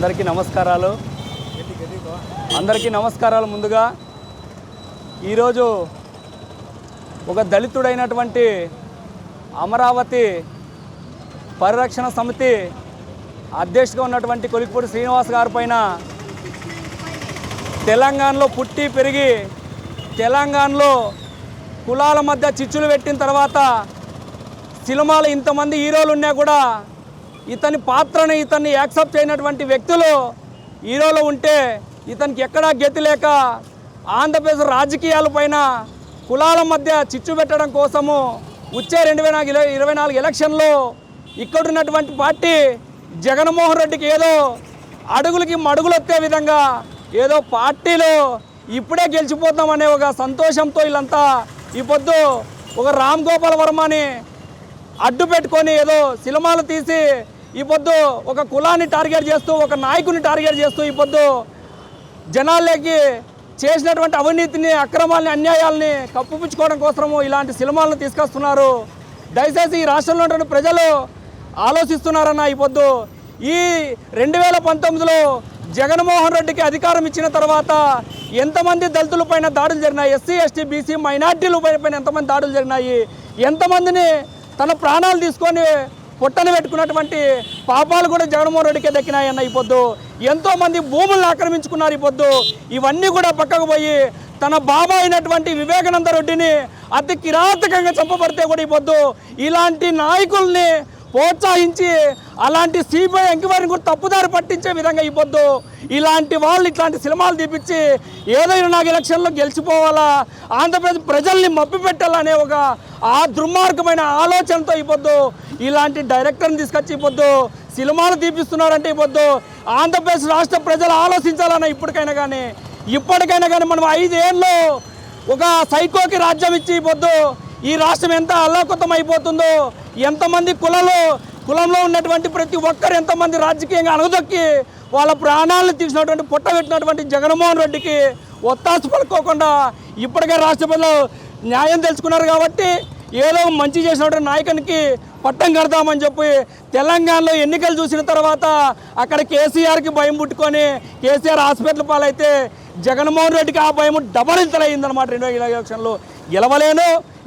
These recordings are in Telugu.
అందరికీ నమస్కారాలు. అందరికీ నమస్కారాలు ముందుగా. ఈరోజు ఒక దళితుడైనటువంటి అమరావతి పరిరక్షణ సమితి అధ్యక్షుగా ఉన్నటువంటి కొలిక్పూడి శ్రీనివాస్ గారి పైన తెలంగాణలో పుట్టి పెరిగి తెలంగాణలో కులాల మధ్య చిచ్చులు పెట్టిన తర్వాత సినిమాలు ఇంతమంది హీరోలు ఉన్నా కూడా ఇతని పాత్రని ఇతన్ని యాక్సెప్ట్ చేయనటువంటి వ్యక్తులు హీరోలో ఉంటే ఇతనికి ఎక్కడా గతి లేక ఆంధ్రప్రదేశ్ రాజకీయాల పైన కులాల మధ్య చిచ్చు పెట్టడం కోసము వచ్చే రెండు వేల నాలుగు ఇరవై నాలుగు ఎలక్షన్లో ఇక్కడున్నటువంటి పార్టీ జగన్మోహన్ రెడ్డికి ఏదో అడుగులకి మడుగులు వచ్చే విధంగా ఏదో పార్టీలో ఇప్పుడే గెలిచిపోతామనే ఒక సంతోషంతో వీళ్ళంతా ఈ పొద్దు ఒక రామ్ గోపాల్ వర్మని అడ్డు పెట్టుకొని ఏదో సినిమాలు తీసి ఈ పొద్దు ఒక కులాన్ని టార్గెట్ చేస్తూ ఒక నాయకుని టార్గెట్ చేస్తూ ఈ పొద్దు జనాల్లోకి చేసినటువంటి అవినీతిని అక్రమాలని అన్యాయాలని కప్పుపుచ్చుకోవడం కోసము ఇలాంటి సినిమాలను తీసుకొస్తున్నారు. దయచేసి ఈ రాష్ట్రంలో ఉన్నటువంటి ప్రజలు ఆలోచిస్తున్నారన్న ఈ పొద్దు. ఈ రెండు వేల పంతొమ్మిదిలో జగన్మోహన్ రెడ్డికి అధికారం ఇచ్చిన తర్వాత ఎంతమంది దళితుల పైన దాడులు జరిగినాయి? ఎస్సీ ఎస్టీ బీసీ మైనార్టీల పైన ఎంతమంది దాడులు జరిగినాయి? ఎంతమందిని తన ప్రాణాలు తీసుకొని పొట్టను పెట్టుకున్నటువంటి పాపాలు కూడా జగన్మోహన్ రెడ్డికే దక్కినాయన్న ఈ పొద్దు. ఎంతోమంది భూములను ఆక్రమించుకున్నారు ఈ పొద్దు. ఇవన్నీ కూడా పక్కకు పోయి తన బాబా అయినటువంటి వివేకానంద రెడ్డిని అతి కిరాతకంగా చంపబడితే కూడా ఈ పొద్దు. ఇలాంటి నాయకుల్ని ప్రోత్సహించి అలాంటి సిబిఐ ఎంక్వైరీని కూడా తప్పుదారి పట్టించే విధంగా ఇవ్వద్దు ఇలాంటి వాళ్ళు ఇట్లాంటి సినిమాలు తీపిచ్చి ఏదైనా నాకు ఎలక్షన్లో గెలిచిపోవాలా ఆంధ్రప్రదేశ్ ప్రజల్ని మప్పి పెట్టాలనే ఒక ఆ దుర్మార్గమైన ఆలోచనతో ఇవ్వద్దు ఇలాంటి డైరెక్టర్ని తీసుకొచ్చి ఇవ్వద్దు సినిమాలు తీపిస్తున్నారంటే ఇవ్వద్దు పొద్దు ఆంధ్రప్రదేశ్ రాష్ట్ర ప్రజలు ఆలోచించాలన్న ఇప్పటికైనా కానీ ఇప్పటికైనా కానీ మనం ఐదేళ్ళు ఒక సైకోకి రాజ్యం ఇచ్చి ఇవ్వద్దు పొద్దు ఈ రాష్ట్రం ఎంత అల్లాకొత్తం అయిపోతుందో ఎంతమంది కులలో కులంలో ఉన్నటువంటి ప్రతి ఒక్కరు ఎంతమంది రాజకీయంగా అణగదొక్కి వాళ్ళ ప్రాణాలను తీసినటువంటి పుట్టబెట్టినటువంటి జగన్మోహన్ రెడ్డికి ఒత్తాసు పలుకోకుండా ఇప్పటికే రాష్ట్రపతిలో న్యాయం తెలుసుకున్నారు కాబట్టి ఏదో మంచి చేసినటువంటి నాయకునికి పట్టం కడదామని చెప్పి తెలంగాణలో ఎన్నికలు చూసిన తర్వాత అక్కడ కేసీఆర్కి భయం పుట్టుకొని కేసీఆర్ హాస్పిటల్ పాలైతే జగన్మోహన్ రెడ్డికి ఆ భయం డబల్ ఇంతలయ్యిందనమాట రెండు వేల ఎలక్షన్లో. గెలవలేను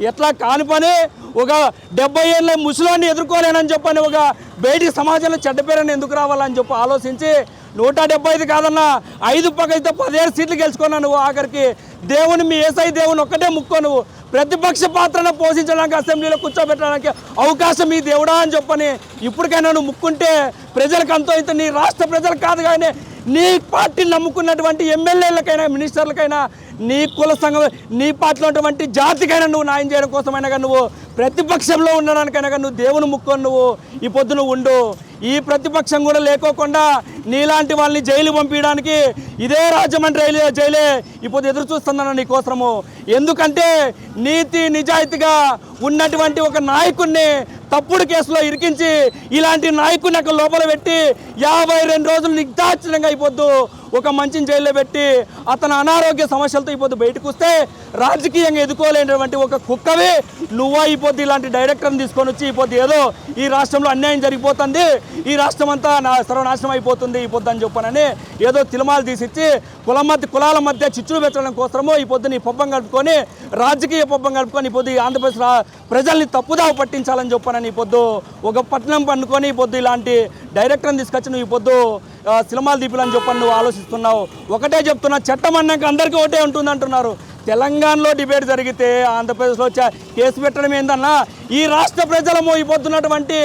ఎట్లా కాని పని ఒక డెబ్బై ఏళ్ళ ముసలాన్ని ఎదుర్కోలేనని చెప్పని ఒక బయటికి సమాజంలో చెడ్డ పేరుని ఎందుకు రావాలని చెప్పి ఆలోచించి నూట డెబ్బై ఐదు కాదన్నా ఐదు పక్కైతే పదిహేడు సీట్లు గెలుచుకున్నాను నువ్వు ఆఖరికి. దేవుని మీ ఏసై దేవుని ఒక్కటే ముక్కో నువ్వు. ప్రతిపక్ష పాత్రను పోషించడానికి అసెంబ్లీలో కూర్చోబెట్టడానికి అవకాశం ఈ దేవుడా అని చెప్పని ఇప్పటికైనా నువ్వు ముక్కుంటే ప్రజలకు అంతో ఇంత నీ రాష్ట్ర ప్రజలకు కాదు కానీ నీ పార్టీని నమ్ముకున్నటువంటి ఎమ్మెల్యేలకైనా మినిస్టర్లకైనా నీ కుల సంఘం నీ పార్టీలో ఉన్నటువంటి జాతికైనా నువ్వు న్యాయం చేయడం కోసమైనా కానీ నువ్వు ప్రతిపక్షంలో ఉండడానికైనా కానీ నువ్వు దేవుని ముక్కొని నువ్వు ఈ పొద్దు నువ్వు ఉండు. ఈ ప్రతిపక్షం కూడా లేకోకుండా నీలాంటి వాళ్ళని జైలు పంపించడానికి ఇదే రాజమండ్రి రైలు జైలే ఇప్పుడు ఎదురు చూస్తున్నాను నీకోసము ఎందుకంటే నీతి నిజాయితీగా ఉన్నటువంటి ఒక నాయకుడిని తప్పుడు కేసులో ఇరికించి ఇలాంటి నాయకుడిని అక్కడ లోపల పెట్టి యాభై రెండు రోజులు నిర్దాక్షిణంగా అయిపోద్దు. ఒక మంచిని జైల్లో పెట్టి అతను అనారోగ్య సమస్యలతో ఇప్పుడు బయటకు వస్తే రాజకీయంగా ఎదుర్కోలేనటువంటి ఒక కుక్కవి నువ్వు అయిపోద్ది ఇలాంటి డైరెక్టర్ని తీసుకొని వచ్చి అయిపోద్ది ఏదో ఈ రాష్ట్రంలో అన్యాయం జరిగిపోతుంది ఈ రాష్ట్రం అంతా నా సర్వనాశనం అయిపోతుంది ఈ అని చెప్పానని ఏదో తిలమాలు తీసిచ్చి కుల మధ్య కులాల మధ్య చిచ్చులు పెట్టడం కోసమో ఈ పొద్దున ఈ పబ్బం కలుపుకొని రాజకీయ పబ్బం కలుపుకొని ఈ పొద్దు ఈ ఆంధ్రప్రదేశ్ ప్రజల్ని తప్పుదావ పట్టించాలని చెప్పానని ఈ పొద్దు ఒక పట్టణం పండుకొని ఈ పొద్దు ఇలాంటి డైరెక్టర్ని తీసుకొచ్చి నువ్వు ఈ పొద్దు సినిమాలు దీపులని చెప్పని నువ్వు ఆలోచిస్తున్నావు. ఒకటే చెప్తున్నా చట్టం అన్నాక అందరికీ ఒకటే ఉంటుంది అంటున్నారు. తెలంగాణలో డిబేట్ జరిగితే ఆంధ్రప్రదేశ్లో చ- కేసు పెట్టడం ఏందన్నా? ఈ రాష్ట్ర ప్రజలము ఈ పొద్దున్నటువంటి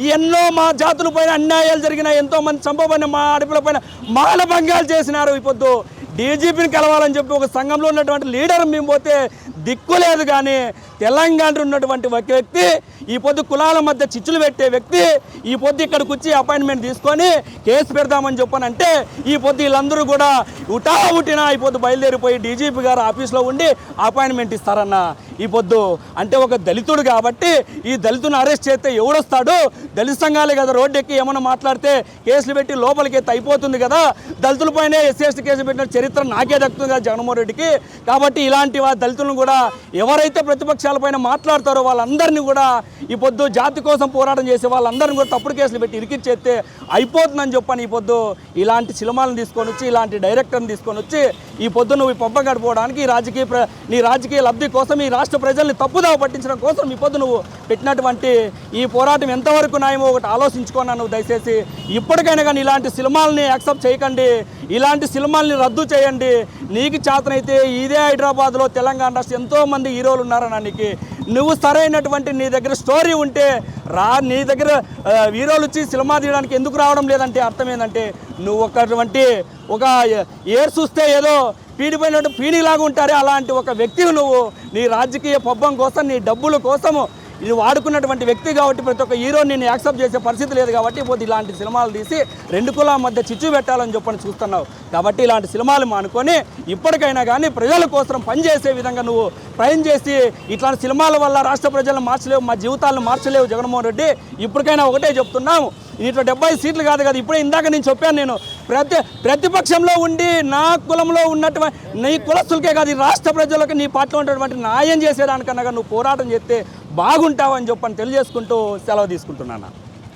ఎన్నో మా జాతుల పైన అన్యాయాలు జరిగినా ఎంతో మంది చంపబడిన మా అడుపుల పైన మానభంగాలు చేసినారు ఈ పొద్దు. డీజీపీని కలవాలని చెప్పి ఒక సంఘంలో ఉన్నటువంటి లీడర్ మేము పోతే దిక్కు లేదు కానీ తెలంగాణ ఉన్నటువంటి ఒక వ్యక్తి ఈ పొద్దు కులాల మధ్య చిచ్చులు పెట్టే వ్యక్తి ఈ పొద్దు ఇక్కడికి వచ్చి అపాయింట్మెంట్ తీసుకొని కేసు పెడదామని చెప్పానంటే ఈ పొద్దు వీళ్ళందరూ కూడా ఉటా ఉటిన ఈ పొద్దు బయలుదేరిపోయి డీజీపీ గారు ఆఫీస్లో ఉండి అపాయింట్మెంట్ ఇస్తారన్న ఈ పొద్దు. అంటే ఒక దళితుడు కాబట్టి ఈ దళితుని అరెస్ట్ చేస్తే ఎవడొస్తాడు? దళిత సంఘాలే కదా రోడ్డు ఎక్కి ఏమైనా మాట్లాడితే కేసులు పెట్టి లోపలికి ఎత్తి అయిపోతుంది కదా. దళితులపైనే ఎస్సీ ఎస్టీ కేసు పెట్టిన చరిత్ర నాకే దక్కుతుంది కదా జగన్మోహన్ రెడ్డికి. కాబట్టి ఇలాంటి దళితులను కూడా కూడా ఎవరైతే ప్రతిపక్షాలపైన మాట్లాడతారో వాళ్ళందరినీ కూడా ఈ పొద్దు జాతి కోసం పోరాటం చేసే వాళ్ళందరినీ కూడా తప్పుడు కేసులు పెట్టి ఇరికిచ్చేస్తే అయిపోతుందని చెప్పని ఈ పొద్దు ఇలాంటి సినిమాలను తీసుకొని వచ్చి ఇలాంటి డైరెక్టర్ని తీసుకొని వచ్చి ఈ పొద్దు నువ్వు ఈ గడిపోవడానికి రాజకీయ ప్ర నీ రాజకీయ లబ్ధి కోసం ఈ రాష్ట్ర ప్రజల్ని తప్పుదావ పట్టించడం కోసం ఈ పొద్దు నువ్వు పెట్టినటువంటి ఈ పోరాటం ఎంతవరకు న్యాయమో ఒకటి ఆలోచించుకోనా నువ్వు దయచేసి ఇప్పటికైనా కానీ ఇలాంటి సినిమాలని యాక్సెప్ట్ చేయకండి. ఇలాంటి సినిమాల్ని రద్దు చేయండి. నీకు చేతనైతే ఇదే హైదరాబాద్లో తెలంగాణ ఎంతోమంది హీరోలు ఉన్నారన్న నీకు. నువ్వు సరైనటువంటి నీ దగ్గర స్టోరీ ఉంటే రా నీ దగ్గర హీరోలు వచ్చి సినిమా తీయడానికి ఎందుకు రావడం లేదంటే అర్థం ఏంటంటే నువ్వు ఒకటువంటి ఒక ఏర్ చూస్తే ఏదో పీడిపోయినట్టు పీడిలాగా ఉంటారే అలాంటి ఒక వ్యక్తివి నువ్వు. నీ రాజకీయ పబ్బం కోసం నీ డబ్బుల కోసము ఇది వాడుకున్నటువంటి వ్యక్తి కాబట్టి ప్రతి ఒక్క హీరో నేను యాక్సెప్ట్ చేసే పరిస్థితి లేదు కాబట్టి పోతే ఇలాంటి సినిమాలు తీసి రెండు కులాల మధ్య చిచ్చు పెట్టాలని చెప్పని చూస్తున్నావు. కాబట్టి ఇలాంటి సినిమాలు మానుకొని ఇప్పటికైనా కానీ ప్రజల కోసం పనిచేసే విధంగా నువ్వు ప్రయం చేసి ఇట్లాంటి సినిమాల వల్ల రాష్ట్ర ప్రజలను మార్చలేవు మా జీవితాలను మార్చలేవు జగన్మోహన్ రెడ్డి. ఇప్పటికైనా ఒకటే చెప్తున్నాము. ఇట్లా డెబ్బై సీట్లు కాదు కదా ఇప్పుడే ఇందాక నేను చెప్పాను నేను ప్రతి ప్రతిపక్షంలో ఉండి నా కులంలో ఉన్నటువంటి నీ కులస్తులకే కాదు ఈ రాష్ట్ర ప్రజలకు నీ పార్టీలో ఉన్నటువంటి న్యాయం చేసేదానికన్నా నువ్వు పోరాటం చేస్తే బాగుంటావని చెప్పని తెలియజేసుకుంటూ సెలవు తీసుకుంటున్నాను.